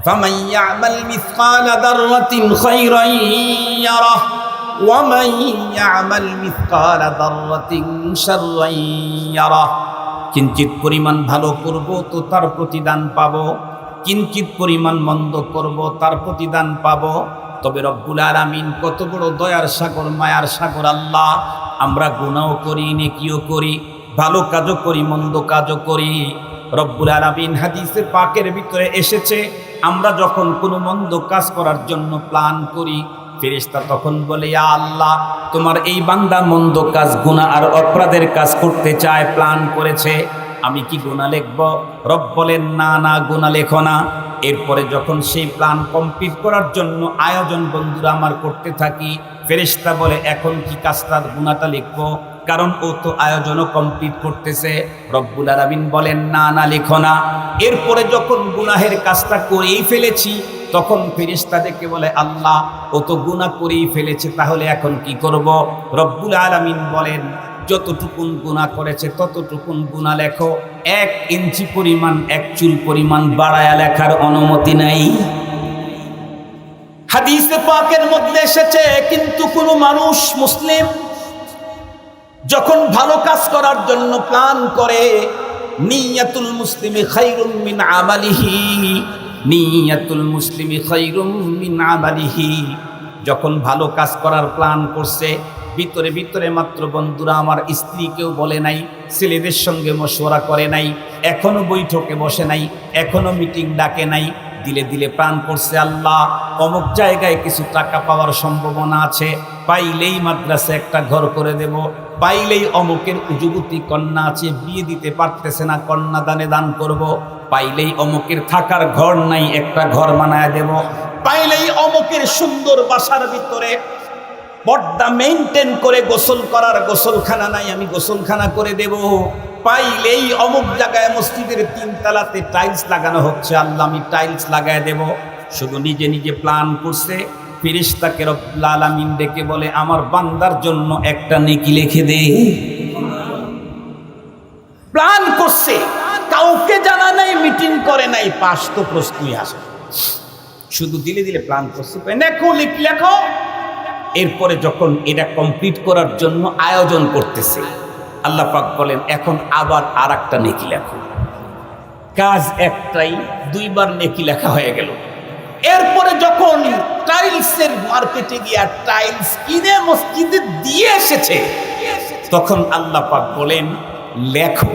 فمن يعمل مثقال ذرة خيرا يره ومن يعمل مثقال ذرة شرا يره কিঞ্চিত পরিমাণ ভালো করব তো তার প্রতিদান পাব কিঞ্চিত পরিমাণ মন্দ করব তার প্রতিদান পাব তবে রব্বুল আলামিন কত বড় দয়ার সাগর মায়ার সাগর আল্লাহ আমরা গুনাও করি নেকিও করি ভালো কাজও করি মন্দ কাজও করি রব্বুল আলামিন হাদিসে পাকের ভিতরে এসেছে আমরা যখন কোনো মন্দ কাজ করার জন্য প্ল্যান করি, ফেরেশতা তখন বলে, ইয়া আল্লাহ, তোমার এই বান্দা মন্দ কাজ, গুনাহ আর অপরাধের কাজ করতে চায়, প্ল্যান করেছে। আমি কি গুনাহ লিখব? রব বলেন, না না, গুনাহ লেখো না। এরপরে যখন সেই প্ল্যান কমপ্লিট করার জন্য আয়োজন বন্ধুরা আমার করতে থাকি, ফেরেশতা বলে, এখন কি কাজটা, গুনাহটা লিখব? কারণ ও তো আয়োজনও কমপ্লিট করতেছে। রব্বুল আলামিন বলেন, না না, লেখো না। এরপরে যখন গুনাহের কাজটা করেই ফেলেছি, তখন ফেরেশতা ডেকে বলে, আল্লাহ, ও তো গুনাহ করেই ফেলেছে, তাহলে এখন কি করব? রব্বুল আলামিন বলেন, যতটুকুন গুনাহ করেছে, ততটুকুন গুনাহ লেখো। এক ইঞ্চি পরিমাণ, এক চুল পরিমাণ বাড়ায়া লেখার অনুমতি নাই। হাদিসে পাকের মধ্যে এসেছে, কিন্তু কোনো মানুষ মুসলিম যখন ভালো কাজ করার জন্য প্ল্যান করে, নিয়াতুল মুসলিমি খাইরুম মিন আমালিহি, নিয়াতুল মুসলিমি খাইরুম মিন আমালিহি। যখন ভালো কাজ করার প্ল্যান করছে, ভিতরে ভিতরে মাত্র বন্ধুরা আমার স্ত্রীকেও বলে নাই, ছেলেদের সঙ্গে মশওয়ারা করে নাই, এখনও বৈঠকে বসে নাই, এখনও মিটিং ডাকে নাই দিলে দিলে প্রাণ করছে আল্লাহ। অমুক জায়গায় কিছু টাকা পাওয়ার সম্ভাবনা আছে। পাইলেই মাদ্রাসা একটা ঘর করে দেব। পাইলেই অমুকের যুবতী কন্যা আছে, বিয়ে দিতে পারতেছে না কন্যা দানে দান করব। পাইলেই অমুকের থাকার ঘর নাই, একটা ঘর বানায় দেব। পাইলেই অমুকের সুন্দর বাসার ভিতরে পর্দা মেনটেন করে গোসল করার গোসলখানা নাই, আমি গোসলখানা করে দেব। পাইলেই অমুক জায়গায় মসজিদের তিনতলাতে টাইলস লাগানো হচ্ছে, আল্লাহ আমি টাইলস লাগায় দেব। শুধু নিজে নিজে প্ল্যান করছে ফিরিস্তাকে রব্বুল আলামিন ডেকে বলে, আমার বান্দার জন্য একটা নেকি লিখে দে। প্ল্যান করছে, কাউকে জানা নাই মিটিং করে নাই, পাশ তো প্রশ্নই আসে। শুধু দিলে দিলে প্ল্যান করছে। লেখো লিখ, লেখো। এরপরে যখন এটা কমপ্লিট করার জন্য আয়োজন করতেছে, আল্লাহ পাক বলেন, এখন আবার আর একটা নেকি লেখো। কাজ একটাই, দুইবার নেকি লেখা হয়ে গেল। এরপরে যখন টাইলসের মার্কেটে গিয়া টাইলস কিনে মসজিদে দিয়ে এসেছে, তখন আল্লাহ পাক বলেন, লেখো।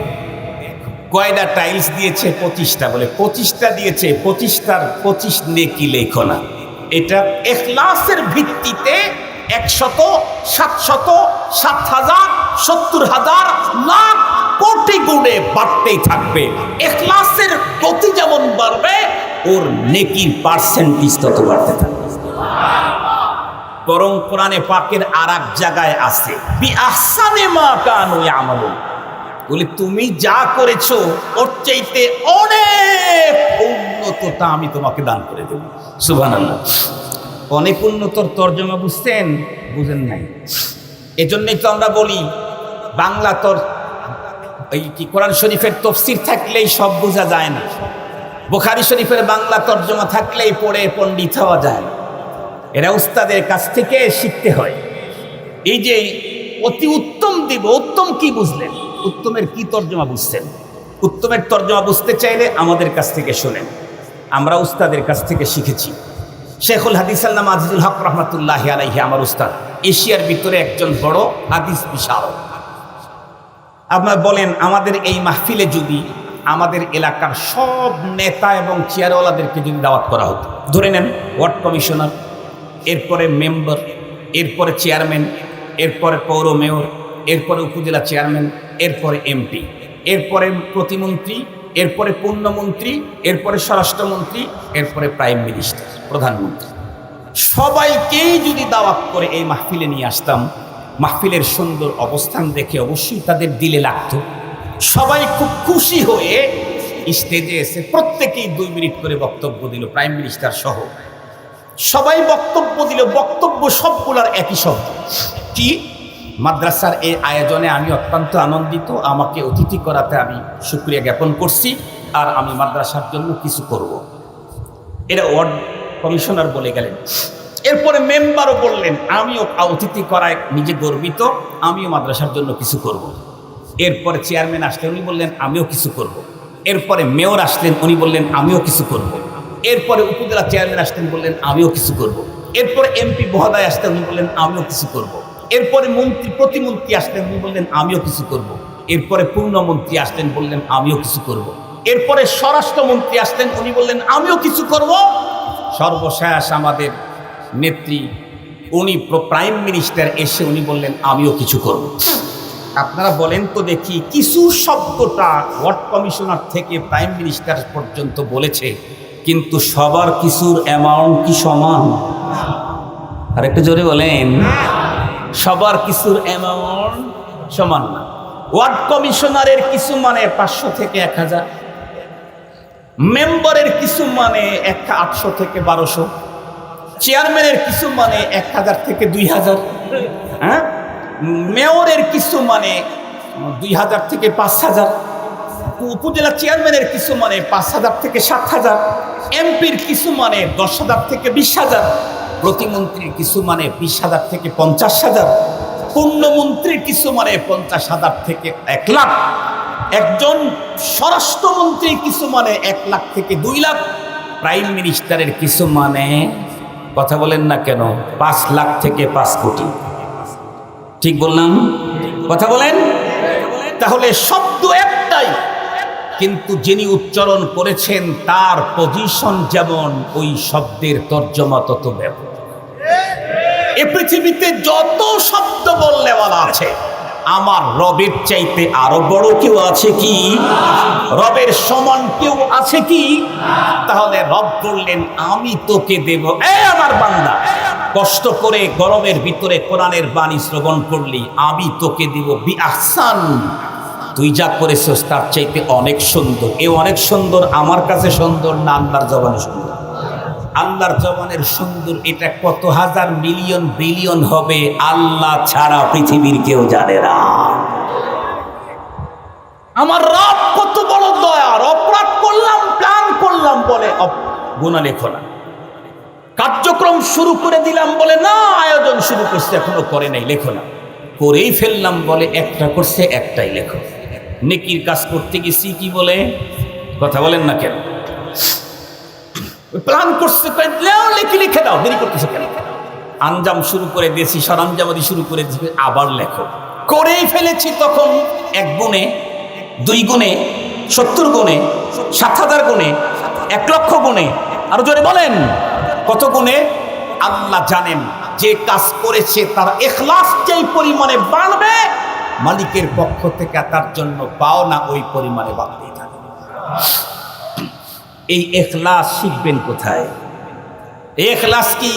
কয়টা টাইলস দিয়েছে? পঁচিশটা। বলে, পঁচিশটা দিয়েছে। পঁচিশটার পঁচিশ নেকি লেখো না। এটা এখলাসের ভিত্তিতে একশত, সাতশত সাত হাজার সত্তর হাজার লাখ কোটি গুণে বাড়তেই থাকবে। এখলাসের গতি যেমন বাড়বে, ওর নেকির পার্সেন্টেজ তত বাড়তে থাকবে। বরং কোরআনে পাকের আর এক জায়গায় আছে বি আহসানে মা কানু বলে, তুমি যা করেছ, ওর চাইতে অনেক উন্নতটা আমি তোমাকে দান করে দেব। সুবহানাল্লাহ। অনেক উন্নতর তর্জমা বুঝছেন বুঝেন নাই। এজন্যই তো আমরা বলি, বাংলা তর, এই কি কোরআন শরীফের তফসির থাকলেই সব বোঝা যায় না। বোখারি শরীফের বাংলা তর্জমা থাকলেই পড়ে পণ্ডিত হওয়া যায়। এরা উস্তাদের কাছ থেকে শিখতে হয়। এই যে অতি উত্তম দিব, উত্তম কি বুঝলেন? উত্তমের কি তর্জমা বুঝছেন? উত্তমের তর্জমা বুঝতে চাইলে আমাদের কাছ থেকে শোনেন। আমরা উস্তাদের কাছ থেকে শিখেছি। শেখুল হাদিস আল্লাহ আজিজুল হক রহমতুল্লাহ আলাইহি, আমার উস্তাদ। এশিয়ার ভিতরে একজন বড় হাদিস বিশাল আপনার বলেন, আমাদের এই মাহফিলে যদি আমাদের এলাকার সব নেতা এবং চেয়ারওয়ালাদেরকে যদি দাওয়াত করা হতো, ধরে নেন ওয়ার্ড কমিশনার, এরপরে মেম্বার, এরপরে চেয়ারম্যান, এরপরে পৌর মেয়র, এরপরে উপজেলা চেয়ারম্যান, এরপরে এমপি, এরপরে প্রতিমন্ত্রী এরপরে পূর্ণমন্ত্রী, এরপরে স্বরাষ্ট্রমন্ত্রী, এরপরে প্রাইম মিনিস্টার, প্রধানমন্ত্রী। সবাইকেই যদি দাওয়াত করে এই মাহফিলে নিয়ে আসতাম, মাহফিলের সুন্দর অবস্থান দেখে অবশ্যই তাদের দিলে লাগতো। সবাই খুব খুশি হয়ে স্টেজে এসে প্রত্যেকেই দুই মিনিট করে বক্তব্য দিল, প্রাইম মিনিস্টার সহ। সবাই বক্তব্য দিল, বক্তব্য সবগুলার একই শব্দ। কি? মাদ্রাসার এই আয়োজনে আমি অত্যন্ত আনন্দিত আমাকে অতিথি করাতে আমি সুক্রিয়া জ্ঞাপন করছি আর আমি মাদ্রাসার জন্য কিছু করব। এটা ওয়ার্ড কমিশনার বলে গেলেন এরপরে মেম্বারও বললেন, আমিও অতিথি করায় নিজে গর্বিত, আমিও মাদ্রাসার জন্য কিছু করব। এরপরে চেয়ারম্যান আসলেন, উনি বললেন, আমিও কিছু করব। এরপরে মেয়র আসলেন, উনি বললেন, আমিও কিছু করব। এরপরে উপজেলা চেয়ারম্যান আসলেন, বললেন, আমিও কিছু করব। এরপরে এমপি মহোদয় আসলেন, উনি বললেন, আমিও কিছু করব। এরপরে মন্ত্রী, প্রতিমন্ত্রী আসলেন, উনি বললেন, আমিও কিছু করব। এরপরে পূর্ণমন্ত্রী আসলেন, বললেন, আমিও কিছু করব। এরপরে স্বরাষ্ট্রমন্ত্রী আসলেন, উনি বললেন, আমিও কিছু করব সর্বশেষ আমাদের নেত্রী, উনি প্রাইম মিনিস্টার এসে উনি বললেন, আমিও কিছু করব আপনারা বলেন তো দেখি, কিছু শব্দটা ওয়ার্ড কমিশনার থেকে প্রাইম মিনিস্টার পর্যন্ত বলেছে, কিন্তু সবার কিছুর অ্যামাউন্ট কি সমান আর একটু জোরে বলেন সবার কিছুর অ্যামাউন্ট সমান না। ওয়ার্ড কমিশনারের কিছু মানে পাঁচশো থেকে এক হাজার। মেম্বারের কিছু মানে এক আটশো থেকে বারোশো। চেয়ারম্যানের কিছু মানে এক হাজার থেকে দুই হাজার। হ্যাঁ? মেয়রের কিছু মানে দুই হাজার থেকে পাঁচ হাজার। উপজেলা চেয়ারম্যানের কিছু মানে পাঁচ হাজার থেকে সাত হাজার। এমপির কিছু মানে দশ হাজার থেকে বিশ হাজার। প্রতিমন্ত্রীর কিছু মানে বিশ হাজার থেকে পঞ্চাশ হাজার, পূর্ণমন্ত্রীর কিছু মানে পঞ্চাশ হাজার থেকে এক লাখ, একজন স্বরাষ্ট্রমন্ত্রীর কিছু মানে এক লাখ থেকে দুই লাখ, প্রাইম মিনিস্টারের কিছু মানে কথা বলেন না কেন, পাঁচ লাখ থেকে পাঁচ কোটি। ঠিক বললাম? কথা বলেন? তাহলে শব্দ একটাই। কিন্তু যিনি উচ্চারণ করেছেন, তার পজিশন যেমন ওই শব্দের তর্জমা তত ব্যাপক। এ পৃথিবীতে যত শব্দ বললে বলা আছে, আমার রবের চাইতে আরও বড় কেউ আছে কি? রবের সমান কেউ আছে কি? তাহলে রব বললেন, আমি তোকে দেব। এ আমার বান্দা, কষ্ট করে গরমের ভিতরে কোরআনের বাণী শ্রবণ করলি, আমি তোকে দিব বি আহসান তুই যা করেছিস তার চাইতে অনেক সুন্দর। এ অনেক সুন্দর, আমার কাছে সুন্দর না আল্লাহর জবানে সুন্দর? আল্লাহর জবানের সুন্দর এটা কত হাজার মিলিয়ন বিলিয়ন হবে আল্লাহ ছাড়া পৃথিবীর কেউ জানে না। আমার রব কত বড় দয়ার অপরাধ করলাম প্ল্যান করলাম বলে। গুণা লেখো না। কার্যক্রম শুরু করে দিলাম বলে না, আয়োজন শুরু করছে, এখনও করে নাই, লেখো না। করেই ফেললাম বলে একটা করছে, একটাই লেখো। নেকির কাজ করতে গেছি কি বলে? কথা বলেন না কেন? প্ল্যান করছে লিখে লিখে দাও। দেরি করতেছে কেন? আঞ্জাম শুরু করে দিয়েছি, সরঞ্জামাদি শুরু করে দিয়েছি, আবার লেখো। করেই ফেলেছি তখন এক গুণে, দুই গুণে, সত্তর গুণে, সাত হাজার গুণে, এক লক্ষ গুণে। আরও জোরে বলেন, কত গুণে? আল্লাহ জানেন, যে কাজ করেছে তার এখলাস যেই পরিমাণে বাড়বে মালিকের পক্ষ থেকে তার জন্য পাওনা ওই পরিমাণে বাড়তেই থাকে। এই এখলাস শিখবেন কোথায়? এখলাস কি?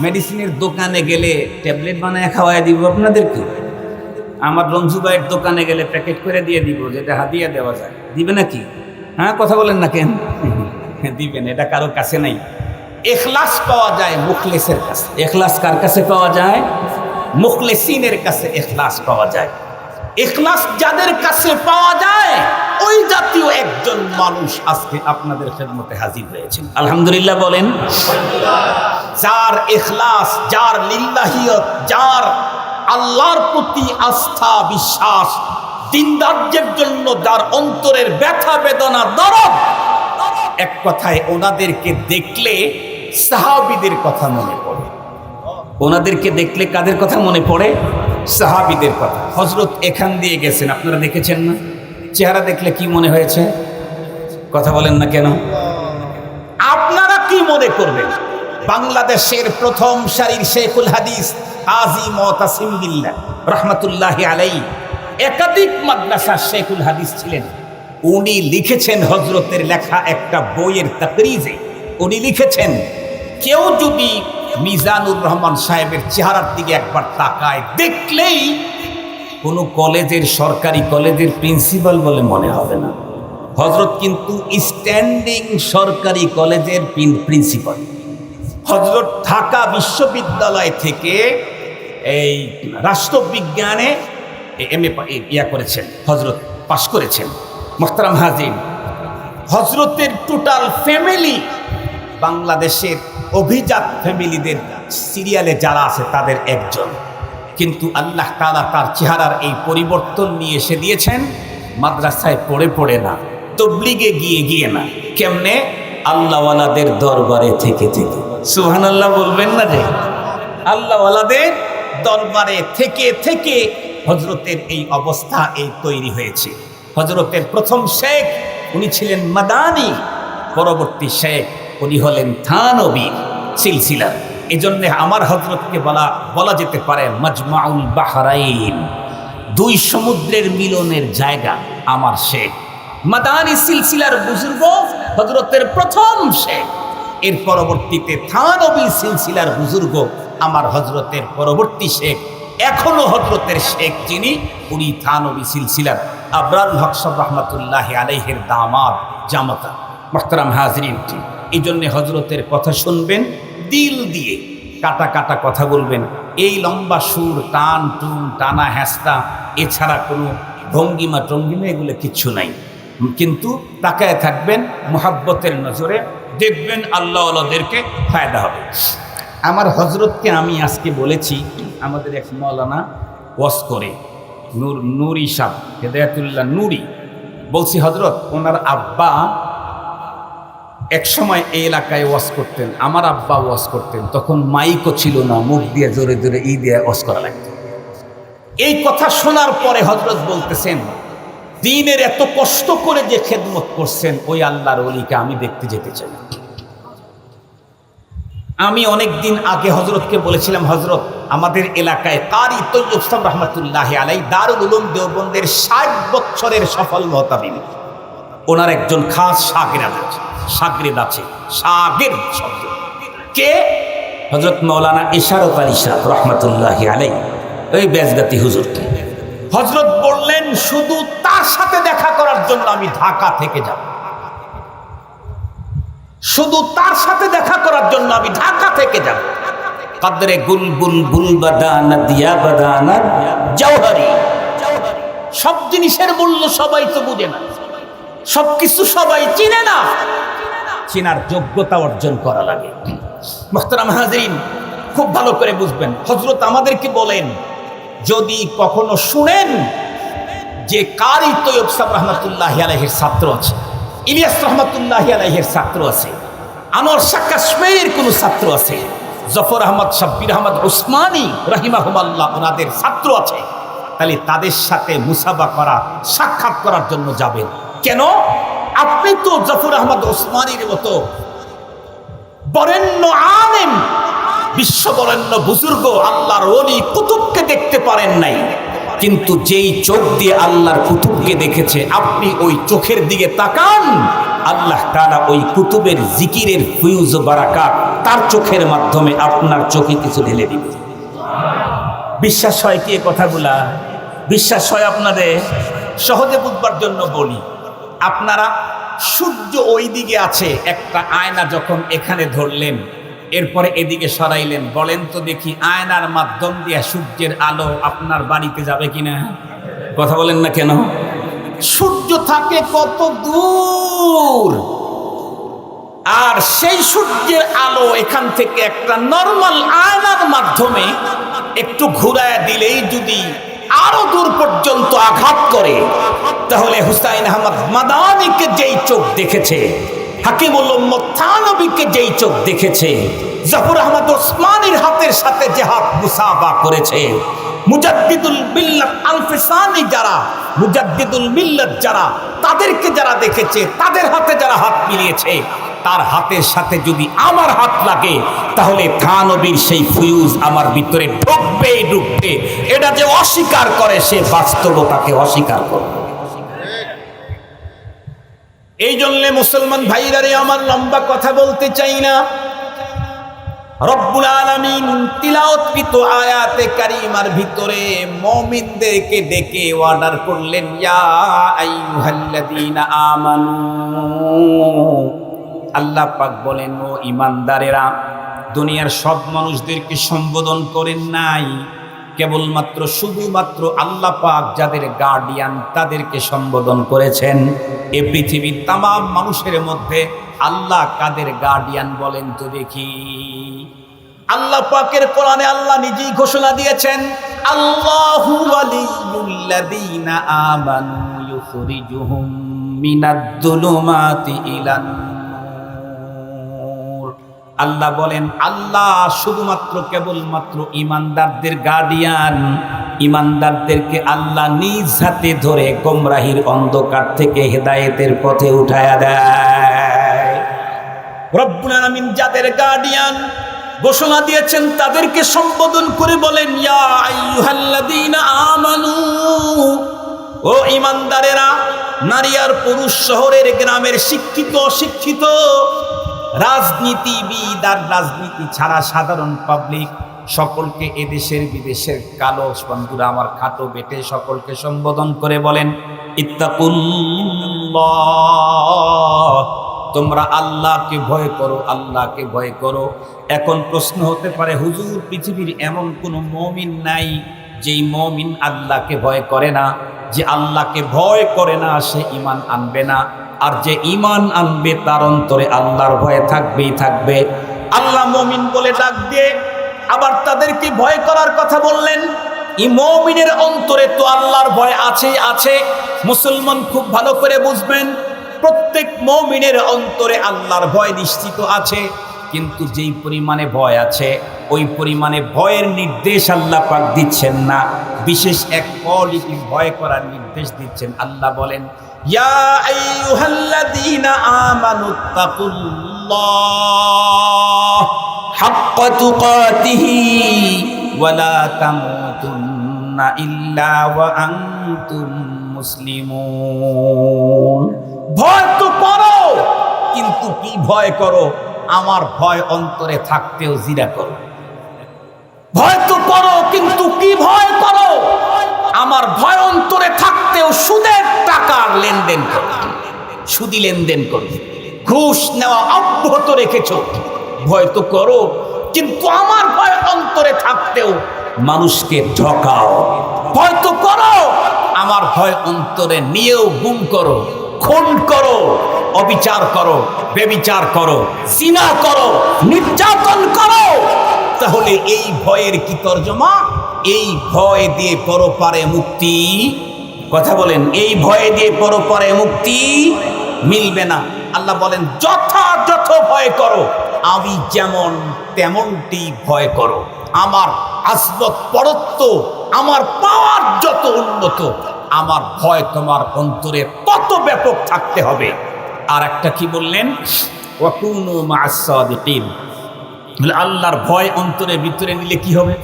মেডিসিনের দোকানে গেলে ট্যাবলেট বানায় খাওয়াই দিব আপনাদেরকে? আমার রঞ্জু ভাইয়ের দোকানে গেলে প্যাকেট করে দিয়ে দিব, যেটা হাদিয়া দেওয়া যায়। দিবে নাকি? হ্যাঁ কথা বলেন না কেন? দিবেন, এটা কারও কাছে নাই। এখলাস পাওয়া যায় মুখলেসের কাছে। এখলাস কার কাছে পাওয়া যায়? মুখলেসিনের কাছে এখলাস পাওয়া যায়। এখলাস যাদের কাছে পাওয়া যায়, ওই জাতীয় একজন মানুষ আজকে আপনাদের খেদমতে হাজির হয়েছেন। আলহামদুলিল্লাহ বলেন, যার এখলাস যার লিল্লাহিয়ত, যার আল্লাহর প্রতি আস্থা, বিশ্বাস দিনদার্যের জন্য, যার অন্তরের ব্যথা বেদনা, দরদ, এক কথায় ওনাদেরকে দেখলে সাহাবিদের কথা মনে পড়ে। ওনাদেরকে দেখলে কাদের কথা মনে পড়ে? সাহাবিদের কথা। হজরত এখান দিয়ে গেছেন, আপনারা দেখেছেন না? চেহারা দেখলে কি মনে হয়েছে? কথা বলেন না কেন? আপনারা কি মনে করবেন? বাংলাদেশের প্রথম সারির শেখুল হাদিস কাজী মতাসিম বিল্লাহ রহমতুল্লাহ আলাই একাধিক মাদ্রাসার শেখুল হাদিস ছিলেন। উনি লিখেছেন হজরতের লেখা একটা বইয়ের তাকরিজে। উনি লিখেছেন, কেউ যদি মিজানুর রহমান সাহেবের চেহারার দিকে একবার তাকায়, দেখলেই কোনো কলেজের সরকারি কলেজের প্রিন্সিপাল বলে মনে হবে না। হজরত কিন্তু স্ট্যান্ডিং সরকারি কলেজের প্রিন্সিপাল। হজরত ঢাকা বিশ্ববিদ্যালয় থেকে এই রাষ্ট্রবিজ্ঞানে এম এ ইয়া করেছেন হজরত পাশ করেছেন মোখতারাম হাজির হজরতের টোটাল ফ্যামিলি বাংলাদেশের অভিজাত ফ্যামিলিদের সিরিয়ালে যারা আছে তাদের একজন। কিন্তু আল্লাহ তাআলা তার চেহারার এই পরিবর্তন নিয়ে এসে দিয়েছেন, মাদ্রাসায় পড়ে পড়ে না, তবলিগে গিয়ে গিয়ে না। কেমনে? আল্লাহওয়ালাদের দরবারে থেকে থেকে। সুহান আল্লাহ বলবেন না যে? আল্লাহওয়ালাদের দরবারে থেকে থেকে হজরতের এই অবস্থা এই তৈরি হয়েছে। হজরতের প্রথম শেখ, উনি ছিলেন মাদানি, পরবর্তী শেখ উনি হলেন থানবী সিলসিলা। এই জন্য আমার হজরতকে বলা বলা যেতে পারে মজমাউল বাহরাইন। দুই সমুদ্রের মিলনের জায়গা আমার শেখ। মাদানি সিলসিলার বুজুর্গ হজরতের প্রথম শেখ। এর পরবর্তীতে থানবী সিলসিলার বুজুর্গ আমার হজরতের পরবর্তী শেখ। এখনও হজরতের শেখ যিনি, উনি থানবী সিলসিলার। আবরাল হকসব রহমতুল্লাহ আলাইহের দামাদ জামাতা। মোহতারাম হাজরিন এই জন্যে হজরতের কথা শুনবেন, দিল দিয়ে কাটা কাটা কথা বলবেন। এই লম্বা সুর, টান, টুন, টানা হ্যাস্তা এছাড়া কোনো ভঙ্গিমা টঙ্গিমা এগুলো কিচ্ছু নাই। কিন্তু তাকায় থাকবেন মোহাব্বতের নজরে, দেখবেন আল্লাহদেরকে ফায়দা হবে। আমার হজরতকে আমি আজকে বলেছি, আমাদের এক মৌলানা ওয়াস করে, নূর নুরি সাহ, হেদায়তুল্লাহ নুরি। বলছি হজরত ওনার আব্বা এক সময় এই এলাকায় ওয়াজ করতেন, আমার আব্বা ওয়াজ করতেন, তখন মাইকও ছিল না, মুখ দিয়ে জোরে জোরে ই দিয়ে ওয়াজ করা লাগতো। এই কথা শোনার পরে হজরত বলতেছেন, দিনের এত কষ্ট করে যে খেদমত করছেন, ওই আল্লাহর অলিকে আমি দেখতে যেতে চাই আমি অনেক দিন আগে হজরতকে বলেছিলাম হজরত আমাদের এলাকায় কারি তৈয়ব রহমতুল্লাহ আলাই দারুল উলুম দেওবন্দের ষাট বছরের সফল মহতাবিন ওনার একজন খাস সাগরেদ আছে। সাগরেদ আছে। সাগের শব্দ। কে? হজরত মৌলানা ইশারত আলী শাহ রহমতুল্লাহ আলাই ওই বেজগাতি হুজুরকে। হজরত বললেন, শুধু তার সাথে দেখা করার জন্য আমি ঢাকা থেকে যাব। শুধু তার সাথে দেখা করার জন্য আমি ঢাকা থেকে যাব। কাদরে গুল বুল বাদানা দিয়া বাদানা জওহরি। সব জিনিসের মূল্য সবাই তো বুঝে না। সবকিছু সবাই চিনে না। চিনার যোগ্যতা অর্জন করা লাগে। মোহতারাম হাজরিন, খুব ভালো করে বুঝবেন। হজরত আমাদেরকে বলেন, যদি কখনো শুনেন যে কারি তৈয়ব সাহ রহমতুল্লাহ আলহের ছাত্র আছে, ইলিয়াস রহমতুল্লাহ আলহের ছাত্র আছে, আনোয়ার শাহ কোনো ছাত্র আছে, জফর আহমদ, শাব্বির আহমদ, উসমানী রাহিমাহুমাল্লাহ ওনাদের ছাত্র আছে, তাহলে তাদের সাথে মুসাবা করা, সাক্ষাৎ করার জন্য যাবেন। কেন? আপনি তো জফর আহমদ ওসমানীর মতো বরেণ্য আলেম বিশ্ব বরেণ্য বুজুর্গ, আল্লাহর অলি কুতুবকে দেখতে পারেন নাই। কিন্তু যেই চোখ দিয়ে আল্লাহর কুতুবকে দেখেছে, আপনি ওই চোখের দিকে তাকান, আল্লাহ তাআলা ওই কুতুবের জিকিরের ফুয়ুজ বারাকাত তার চোখের মাধ্যমে আপনার চোখে কিছু ঢেলে দিবে। বিশ্বাস হয় কি কথাগুলা? বিশ্বাস হয় আপনাদের? সহজে বুঝবার জন্য বলি। আপনারা সূর্য ওই দিকে আছে, একটা আয়না যখন এখানে ধরলেন, এরপরে এদিকে সরাইলেন, বলেন তো দেখি আয়নার মাধ্যম দিয়ে সূর্যের আলো আপনার বাড়িতে যাবে কিনা? কথা বলেন না কেন? সূর্য থাকে কত দূর? আর সেই সূর্যের আলো এখান থেকে একটা নর্মাল আয়নার মাধ্যমে একটু ঘুরায় দিলেই যদি আরও দূর পর্যন্ত আঘাত করে। তাহলে হুসাইন আহমদ মাদানিকে যেই চোখ দেখেছে হাকিমুল থানবীকে যেই চোখ দেখেছে, জাফর আহমদ ওসমানের হাতের সাথে যে হাত মুসাফা করেছে, মুজাদ্দিদুল যারা মুজাদ্দিদুল যারা, তাদেরকে যারা দেখেছে, তাদের হাতে যারা হাত তার হাতের সাথে যদি আমার হাত লাগে, তাহলে সেই আমার ভিতরে ঢুকবে। এটা যে অস্বীকার করে, সে বাস্তবতাকে অস্বীকার করবে। এই জন্য মুসলমান ভাইরারে আমার লম্বা কথা বলতে চাই না। আয়াতে কারিমার ভিতরে ডেকে অর্ডার করলেন, ইয়া আমানু। বলেন, ও ইমানদারেরা, দুনিয়ার সব মানুষদেরকে সম্বোধন করেন নাই। কেবলমাত্র শুধুমাত্র আল্লাহ পাক যাদের গার্ডিয়ান তাদেরকে সম্বোধন করেছেন। এ পৃথিবীর তাম মানুষের মধ্যে আল্লাহ কাদের গার্ডিয়ান বলেন তো দেখি। আল্লাহ পাকের কোরআনে আল্লাহ নিজেই ঘোষণা দিয়েছেন, আল্লাহু আমানু ইলান আল্লাহ বলেন, আল্লাহ শুধুমাত্র কেবলমাত্র ইমানদারদের গার্ডিয়ান ইমানদারদেরকে আল্লাহ নিজ হাতে ধরে গোমরাহির অন্ধকার থেকে হেদায়েতের পথে উঠায়া দেয়। রব্বুল যাদের গার্ডিয়ান ঘোষণা দিয়েছেন, তাদেরকে সম্বোধন করে বলেন, ইয়া আইয়ুহাল্লাযীনা আমানু, ও ইমানদারেরা, নারী আর পুরুষ শহরের গ্রামের শিক্ষিত, অশিক্ষিত রাজনীতিবিদ আর রাজনীতি ছাড়া সাধারণ পাবলিক সকলকে এদেশের বিদেশের কালো বন্ধুরা আমার খাটো বেটে সকলকে সম্বোধন করে বলেন তোমরা আল্লাহকে ভয় করো, আল্লাহকে ভয় করো। এখন প্রশ্ন হতে পারে, হুজুর, পৃথিবীর এমন কোনো মমিন নাই যেই মমিন আল্লাহকে ভয় করে না? যে আল্লাহকে ভয় করে না, সে ইমান আনবে না? আর যে ইমান আনবে তার অন্তরে আল্লাহর ভয় থাকবেই থাকবে। আল্লাহ মমিন বলে ডাক দিয়ে আবার তাদেরকে ভয় করার কথা বললেন। মমিনের অন্তরে তো আল্লাহর ভয় আছে আছে। মুসলমান খুব ভালো করে বুঝবেন, প্রত্যেক মমিনের অন্তরে আল্লাহর ভয় নিশ্চিত আছে, কিন্তু যেই পরিমাণে ভয় আছে, ওই পরিমাণে ভয়ের নির্দেশ আল্লাহ পাক দিচ্ছেন না। বিশেষ এক কোয়ালিটি ভয় করার নির্দেশ দিচ্ছেন। আল্লাহ বলেন ইয়া আইয়ুহাল্লাযীনা আমানুত্তাকুল্লাহ হাক্কা তুকাতিহি ওয়া ভয় তো করো, কিন্তু কি ভয় করো? আমার ভয় অন্তরে থাকতেও জিরা করো। ভয় তো করো, কিন্তু কি ভয় করো? আমার ভয় অন্তরে থাকতেও সুদের টাকার লেনদেন করো সুদি লেনদেন করো ঘুষ নেওয়া অব্যাহত রেখেছ। ভয় তো করো, কিন্তু আমার ভয় অন্তরে থাকতেও মানুষকে ঠকাও। ভয় তো করো, আমার ভয় অন্তরে নিয়েও গুম করো, খুন করো, অবিচার করো, বেবিচার করো সিনা করো, নির্যাতন করো। তাহলে এই ভয়ের কি তর্জমা? এই ভয় দিয়ে পরপারে মুক্তি। কথা বলেন, এই ভয় দিয়ে পরপারে মুক্তি মিলবে না। আল্লাহ বলেন, যথাযথ ভয় করো। আমি যেমন তেমনটি ভয় করো। আমার আসবত পরত্ব, আমার পাওয়ার যত উন্নত, আমার ভয় তোমার অন্তরে তত ব্যাপক থাকতে হবে। আর একটা কি বললেন? আল্লাহর ভয় অন্তরে ভিতরে নিলে কি হবে?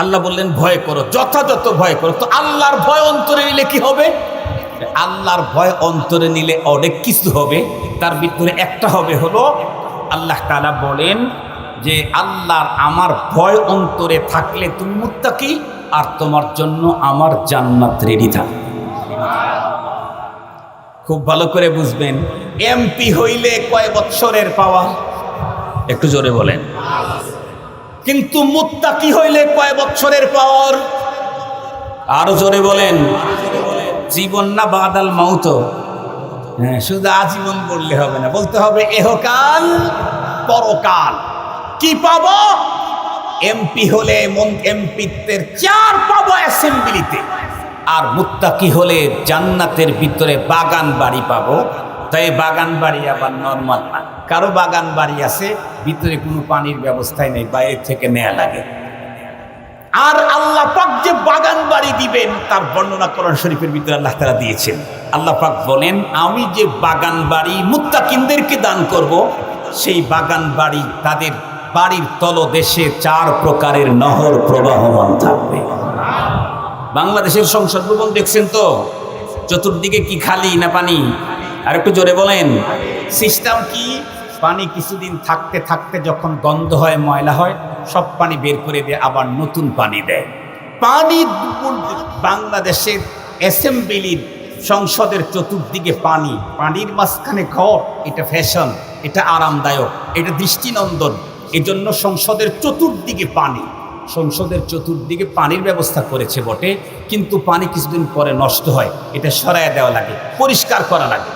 আল্লাহ বললেন, ভয় করো, যথাযথ ভয় করো। তো আল্লাহর ভয় অন্তরে নিলে কি হবে? আল্লাহর ভয় অন্তরে নিলে অনেক কিছু হবে। তার ভিতরে একটা হবে হলো, আল্লাহ তাআলা বলেন যে, আল্লাহর আমার ভয় অন্তরে থাকলে তুমি মুত্তাকি, আর তোমার জন্য আমার জান্নাত রেডি থাকবে খুব ভালো করে বুঝবেন। এমপি হইলে কয় বৎসরের পাওয়া একটু জোরে বলেন। কিন্তু মুত্তাকি হইলে কয় বৎসরের পর? আরও জোরে বলেন। জীবন না বাদাল মাউত হ্যাঁ শুধু আজীবন বললে হবে না, বলতে হবে এহকাল, পরকাল। কি পাবো? এমপি হলে এমপিত্বের চার পাবো অ্যাসেম্বলিতে। আর মুত্তাকি হলে জান্নাতের ভিতরে বাগান বাড়ি পাবো। তাই বাগান বাড়ি আবার নর্মাল না। কারও বাগান বাড়ি আছে, ভিতরে কোনো পানির ব্যবস্থাই নেই বাইরে থেকে নেয়া লাগে। আর আল্লাহ পাক যে বাগান বাড়ি দিবেন, তার বর্ণনা কোরআন শরীফের ভিতরে আল্লাহ তারা দিয়েছেন। আল্লাহ পাক বলেন, আমি যে বাগান বাড়ি মুত্তাকিনদেরকে দান করব, সেই বাগান বাড়ি তাদের বাড়ির তলদেশে চার প্রকারের নহর প্রবাহমান থাকবে। বাংলাদেশের সংসদ ভবন দেখছেন তো? চতুর্দিকে কি খালি না পানি? আর একটু জোরে বলেন। সিস্টেম কি? পানি কিছুদিন থাকতে থাকতে যখন গন্ধ হয়, ময়লা হয়, সব পানি বের করে দিয়ে আবার নতুন পানি দেয়। পানি বাংলাদেশের অ্যাসেম্বলির সংসদের চতুর্দিকে পানি। পানির মাঝখানে ঘর, এটা ফ্যাশন এটা আরামদায়ক, এটা দৃষ্টিনন্দন। এজন্য সংসদের চতুর্দিকে পানি। সংসদের চতুর্দিকে পানির ব্যবস্থা করেছে বটে, কিন্তু পানি কিছুদিন পরে নষ্ট হয়, এটা সরায় দেওয়া লাগে, পরিষ্কার করা লাগে।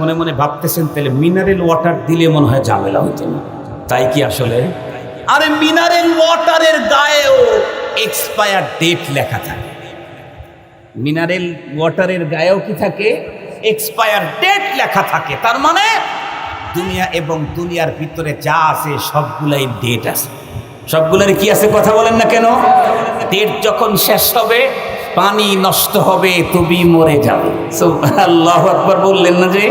মনে মনে ভাবতেছেন, তাহলে মিনারেল ওয়াটার দিলে মনে হয় ঝামেলা হতো না। তাই কি আসলে? আরে মিনারেল ওয়াটারের গায়েও এক্সপায়ার ডেট লেখা থাকে। মিনারেল ওয়াটারের গায়েও কি থাকে? এক্সপায়ার ডেট লেখা থাকে। তার মানে দুনিয়া এবং দুনিয়ার ভিতরে যা আছে, সবগুলাই ডেট আছে। সবগুলোর কি আছে কথা বলেন না কেন? ডেট যখন শেষ হবে পানি নষ্ট হবে, তুমি মরে যাবে। আল্লাহ আকবর বললেন না যে?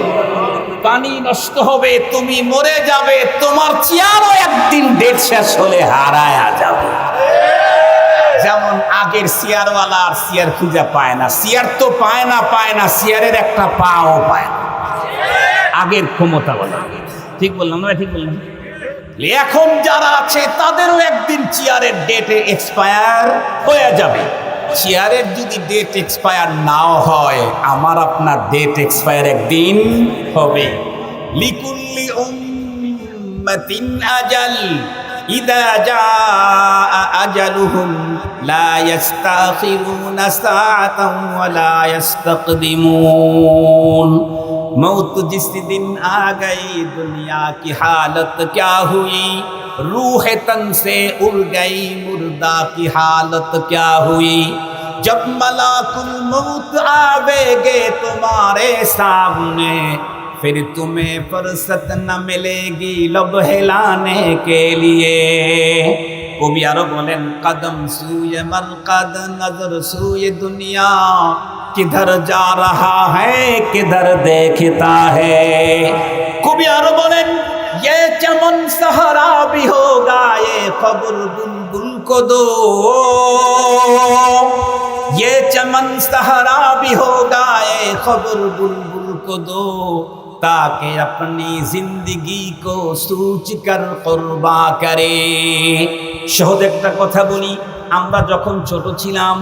পানি নষ্ট হবে, তুমি মরে যাবে, তোমার চেয়ারও একদিন ডেট শেষ হলে হারায়া যাবে। যেমন আগের চেয়ারওয়ালা আর চেয়ার খুঁজে পায় না। চেয়ার তো পায় না পায় না, চেয়ারের একটা পাও পায় না। আগের ক্ষমতা বলা। ঠিক বললাম না ঠিক বললাম। এখন যারা আছে, তাদেরও একদিন চেয়ারের ডেটে এক্সপায়ার হয়ে যাবে। চেয়ারের যদি ডেট এক্সপায়ার নাও হয়, আমার আপনার ডেট এক্সপায়ার একদিন হবে। লিকুল্লি উম্মাতিন আজাল। ইদা জাআ আজালুহুম লা ইস্তাখিরুনা সাআতান ওয়া লা ইস্তাকদিমুন मौत जिस दिन आ गई दुनिया की हालत क्या हुई रूह तन से उड़ गई मुर्दा की हालत क्या हुई जब मलाकुल मौत आवेगे तुम्हारे सामने फिर तुम्हें फुर्सत न मिलेगी लब हिलाने के लिए কবি আরো বলেন কদম সুয়ে মরকদ নজর সুয়ে দুনিয়া কিধর যা রহা है किधर देखता है কবি আরো বলেন ये चमन सहारा भी होगा ये खबर बुलबुल को दो ये चमन सहारा भी होगा ये खबर बुलबुल को दो তাকে আপনি জিন্দিগি কো সুচিকার করবা করে। সহজ একটা কথা বলি, আমরা যখন ছোট ছিলাম,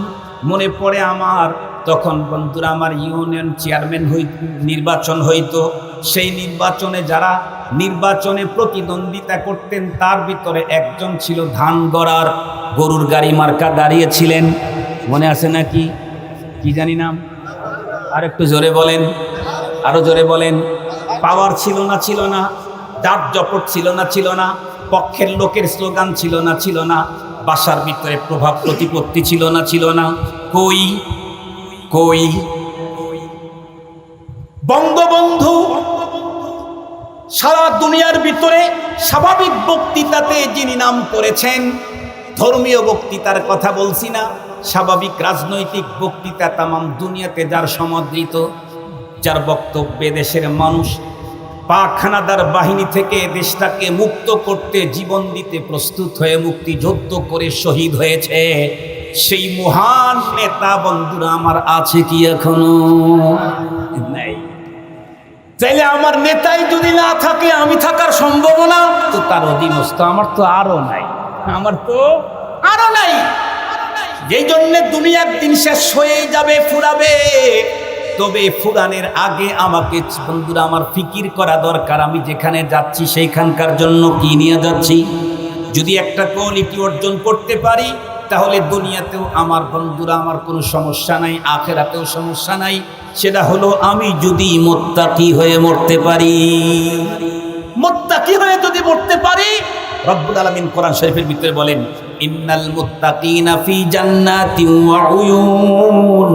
মনে পড়ে আমার, তখন বন্ধুরা আমার ইউনিয়ন চেয়ারম্যান হই, নির্বাচন হইতো। সেই নির্বাচনে যারা নির্বাচনে প্রতিদ্বন্দ্বিতা করতেন, তার ভিতরে একজন ছিল ধান গড়ার, গরুর গাড়ি মার্কা দাঁড়িয়েছিলেন। মনে আছে নাকি? কি জানি নাম? আর একটু জোরে বলেন আরও জোরে বলেন। পাওয়ার ছিল না ছিল না। ডাক জপট ছিল না ছিল না। পক্ষের লোকের স্লোগান ছিল না ছিল না। বাসার ভিতরে প্রভাব প্রতিপত্তি ছিল না ছিল না। কই কই? বঙ্গবন্ধু, সারা দুনিয়ার ভিতরে স্বাভাবিক বক্তৃতাতে যিনি নাম করেছেন, ধর্মীয় বক্তৃতার কথা বলছি না। স্বাভাবিক রাজনৈতিক বক্তৃতা তামাম দুনিয়াতে যার সমাদৃত যার বক্তব্যে দেশের মানুষ পাখানাদার বাহিনী থেকে দেশটাকে মুক্ত করতে জীবন দিতে প্রস্তুত হয়ে মুক্তিযুদ্ধ করে শহীদ হয়েছে। সেই মহান নেতা বন্ধুরা আমার আছে কি এখনও? নাই। তাইলে আমার নেতাই যদি না থাকে, আমি থাকার সম্ভাবনা? তো তার অধীনস্থ আমার তো আরও নাই। আমার তো আরও নাই। যেই জন্য দুনিয়ার দিন শেষ হয়ে যাবে, ফুরাবে। তবে ফুরানের আগে আমাকে বন্ধুরা, আমার ফিকির করা দরকার। আমি যেখানে যাচ্ছি, সেইখানকার জন্য কি নিয়ে যাচ্ছি? যদি একটা কোয়ালিটি অর্জন করতে পারি, তাহলে দুনিয়াতেও আমার বন্ধুরা, আমার কোনো সমস্যা নাই, আখেরাতেও সমস্যা নাই। সেটা হলো, আমি যদি মোত্তাকি হয়ে মরতে পারি। মোত্তাকি হয়ে যদি মরতে পারি, রব্বুল আলামিন কোরআন শরীফের ভিতরে বলেন, ইন্নাল মুত্তাকিনা ফি জান্নাতিন ওয়া উয়ুন।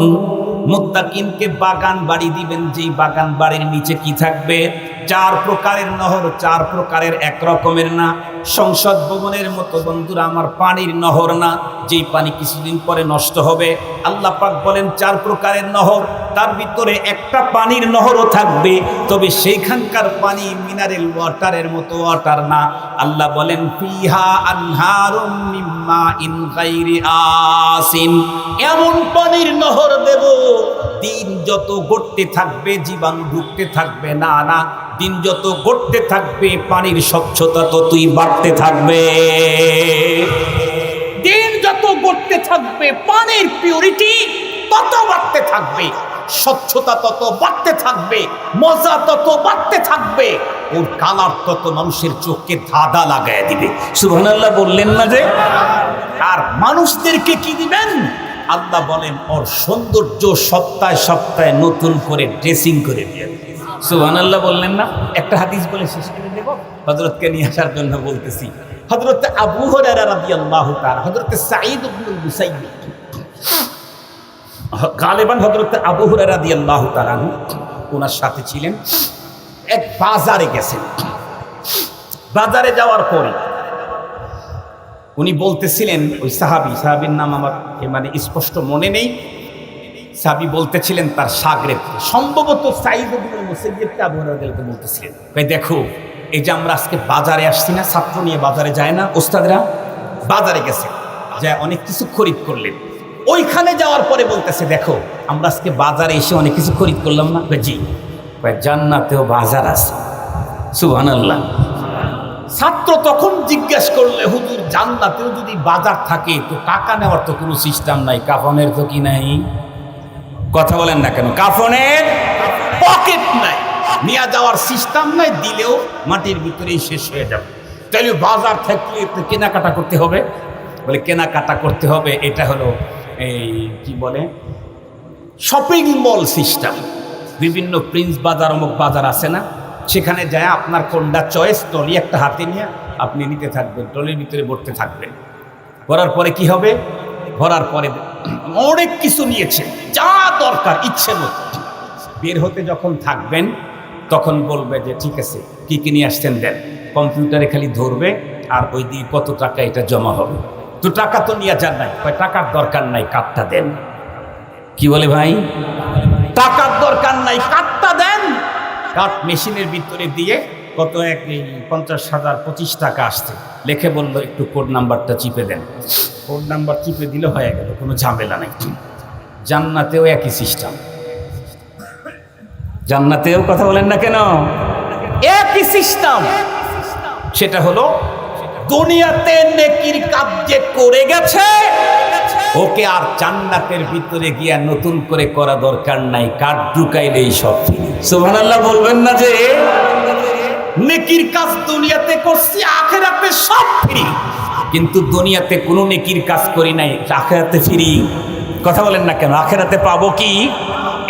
মুত্তাকিনকে বাগান বাড়ি দিবেন যেই বাগান বাড়ির নিচে কি থাকবে? চার প্রকারের নহর, চার প্রকারের এক রকমের না। সংসদ ভবনের মতো, বন্ধুরা, আমার পানির নহর না। যেই পানি কিছুদিন পরে নষ্ট হবে, আল্লাহ পাক বলেন চার প্রকারের নহর। তার ভিতরে একটা পানির নহরও থাকবে, তবে সেইখানকার পানি মিনারেল ওয়াটারের মতো ওয়াটার না। আল্লাহ বলেন, ফিহা আনহারুম ইন আসিন। এমন পানির নহর দেব, দিন যত গড়তে থাকবে জীবাণু ঢুকতে থাকবে, না না। দিন যত গড়তে থাকবে, পানির স্বচ্ছতা ততই বাড়তে থাকবে। দিন যত গড়তে থাকবে, পানির পিউরিটি তত বাড়তে থাকবে, স্বচ্ছতা তত বাড়তে থাকবে, মজা তত বাড়তে থাকবে, ওর কালার তত মানুষের চোখকে ধাঁধা লাগায় দিবে। সুবহানাল্লাহ বললেন না যে? আর মানুষদেরকে কি দিবেন? আল্লাহ বলেন, ওর সৌন্দর্য সপ্তাহে সপ্তাহে নতুন করে ড্রেসিং করে দিয়ে সুবহানাল্লাহ বললেন না, একটা হাদিস বলে শেষ করে দেব, হযরতকে নিয়ে আসার জন্য বলতেছি। হযরত আবু হুরায়রা রাদিয়াল্লাহু তাআলা, হযরত সাঈদ ইবনে মুসাইয়্যিব। গালেবান হযরত আবু হুরায়রা রাদিয়াল্লাহু তাআলা আনহু ওনার সাথে ছিলেন, এক বাজারে গেছেন। বাজারে যাওয়ার পরে উনি বলতেছিলেন, ওই সাহাবি, সাহাবির নাম আমার মানে স্পষ্ট মনে নেই সাহাবি বলতেছিলেন তার সাগরের সম্ভবত বলতেছিলেন, ভাই দেখো, এই যে আমরা আজকে বাজারে আসছি না, ছাত্র নিয়ে বাজারে যায় না, ওস্তাদরা বাজারে গেছে, যায় অনেক কিছু খরিদ করলেন। ওইখানে যাওয়ার পরে বলতেছে, দেখো, আমরা আজকে বাজারে এসে অনেক কিছু খরিদ করলাম না? জি। জান্নাতেও বাজার আছে। সুহান আল্লাহ ছাত্র তখন জিজ্ঞেস করলে, হুজুর, জান্নাতেও যদি বাজার থাকে, তো টাকা নেওয়ার তো কোনো সিস্টেম নাই, কাফনের তো কি নাই? কথা বলেন না কেন? কাফনের পকেট নাই। নিয়ে যাওয়ার সিস্টেম নাই, দিলেও মাটির ভিতরেই শেষ হয়ে যাবে। তাহলে বাজার থাকলে তো কেনাকাটা করতে হবে। বলে কেনাকাটা করতে হবে, এটা হলো এই কি বলে? শপিং মল সিস্টেম বিভিন্ন প্রিন্স বাজার, অমুক বাজার আছে না? সেখানে যায়, আপনার কোনটা চয়েস টলি একটা হাতে নিয়ে আপনি নিতে থাকবেন টলির ভিতরে ভরতে থাকবেন। ভরার পরে কি হবে? ভরার পরে অনেক কিছু নিয়েছে, যা দরকার, ইচ্ছে মতো। বের হতে যখন থাকবেন, তখন বলবে যে, ঠিক আছে, কি কি নিয়ে আসছেন দেন? কম্পিউটারে খালি ধরবে আর ওই দিয়ে কত টাকা এটা জমা হবে? তো টাকা তো নিয়ে যান নাই টাকার দরকার নাই, কার্ডটা দেন। কি বলে ভাই? টাকার দরকার নাই, কার্ডটা দেন। কার্ড মেশিনের ভিতরে দিয়ে কত এক পঞ্চাশ হাজার পঁচিশ টাকা আসছে। লিখে বলল, একটু কোড নাম্বারটা চিপে দেন। কোড নাম্বার চিপে দিলে হয়ে গেল, কোনো ঝামেলা নাই। জান্নাতেও একই সিস্টেম জান্নাতেও কথা বলেন না কেন? একই সিস্টেম সেটা হলো, দুনিয়াতে নেকির কাজ যে করে গেছে। ওকে আর জান্নাতের ভিতরে গিয়া নতুন করে করা দরকার নাই, কাঠ ঢুকাইলেই সব সুবহানাল্লাহ বলবেন না যে নেকির কাজ দুনিয়াতে করছি, আখেরাতে সব ফ্রি। কিন্তু দুনিয়াতে কোনো নেকির কাজ করি নাই, আখেরাতে ফ্রি। কথা বলেন না কেন? আখেরাতে পাবো কি?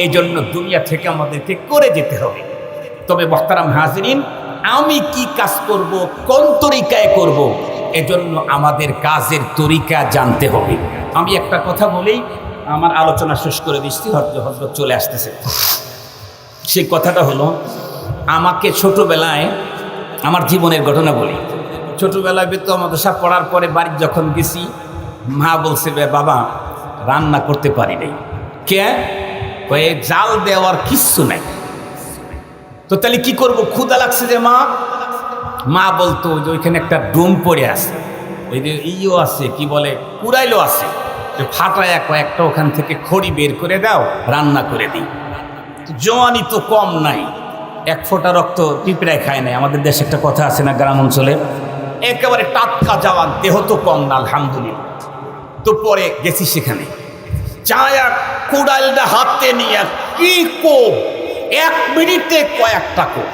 এই জন্য দুনিয়া থেকে আমাদেরকে করে যেতে হবে। তবে বক্তারাম হাজরিন, আমি কি কাজ করব, কোন তরিকায় করব, এজন্য আমাদের কাজের তরিকা জানতে হবে। আমি একটা কথা বলেই আমার আলোচনা শেষ করে দিচ্ছি হজরত চলে আসতেছে। সেই কথাটা হলো আমাকে ছোটবেলায় আমার জীবনের ঘটনা বলি। ছোটবেলায় বেতো মাদ্রাসা পড়ার পরে বাড়ি যখন গেছি, মা বলছে, "বে বাবা, রান্না করতে পারি নাই। কে? কয়ে, জাল দেওয়ার কিচ্ছু নাই। তো তাহলে কি করব? ক্ষুদা লাগছে যে মা? মা বলতো যে ওইখানে একটা ডোম পড়ে আছে। ওই যে ইও আছে, কি বলে কুড়াইলো আছে। যে ফাটায় কয়েকটা ওখান থেকে খড়ি বের করে দাও, রান্না করে দিই। জোয়ানি তো কম নাই। এক ফোঁটা রক্ত পিঁপড়ায় খায় নাই। আমাদের দেশে একটা কথা আছে না গ্রাম অঞ্চলে? একেবারে টাটকা যাওয়ার দেহ তো কম না, আলহামদুলিল্লাহ। তো পরে গেছি সেখানে। চায়া কুড়ালটা হাতে নিয়ে কি কো? এক মিনিটে কয়েকটা কোপ